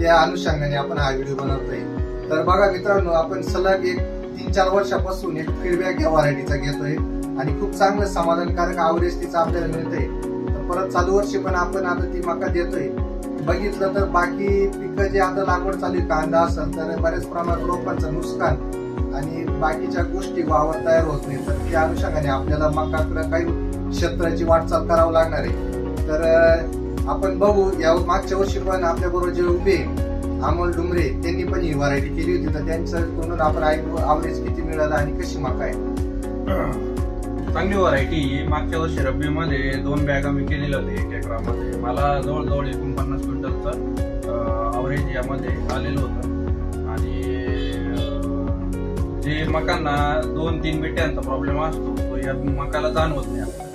त्या अनुषंगाने आपण हा व्हिडिओ बनवतोय. तर बघा मित्रांनो आपण सलग एक तीन चार वर्षापासून एक फीडबॅक या व्हरायटीचा घेतोय आणि खूप चांगलं समाधानकारक आवरेज तिचं आपल्याला मिळतंय. तर परत चालू वर्षी पण आपण आता ती मका देतोय. बघितलं तर बाकी पिकं जे आता लागवड चालू कांदा असेल तर बऱ्याच प्रमाणात रोपांचं नुकसान आणि बाकीच्या गोष्टी वावर तयार होत नाही तर त्या अनुषंगाने आपल्याला मका काही क्षेत्राची वाटचाल करावं लागणार आहे. तर आपण बघू या मागच्या वर्षी पण आपल्या बरोबर जे उभे अमोल डुमरे त्यांनी पण ही व्हरायटी केली होती. तर त्यांचं कोणून आपण ऐकू आवरेज किती मिळालं आणि कशी मका आहे? चांगली व्हरायटी मागच्या वर्षी रब्बीमध्ये दोन बॅगा मी केलेल्या होत्या एक एकरामध्ये मला जवळजवळ एकोणपन्नास क्विंटलचं अवरेज यामध्ये आलेलं होतं. आणि जे मकांना दोन तीन बिट्यांचा प्रॉब्लेम असतो तो या मकाला जाणवत नाही. आपल्याला.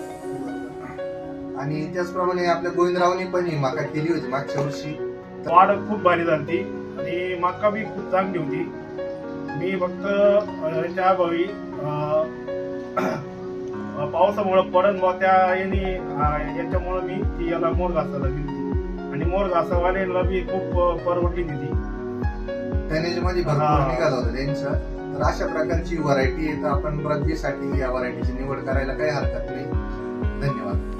आणि त्याचप्रमाणे आपल्या गोविंदरावनी पण ही मका केली होती मागच्या वर्षी. वाढ खूप भारी झाली आणि मका बी खूप चांगली होती. मी फक्त अभावी अं, पावसामुळं पडन बा त्या याने याच्यामुळं मी ती याला मोर घासायला गेली आणि मोर घासावाल्याला बी खूप परवडली टनेजमध्ये भरपूर. निघालं होतं त्यांचं. तर अशा प्रकारची व्हरायटी आहे. तर आपण रब्बीसाठी या व्हरायटीची निवड करायला काही हरकत नाही. धन्यवाद.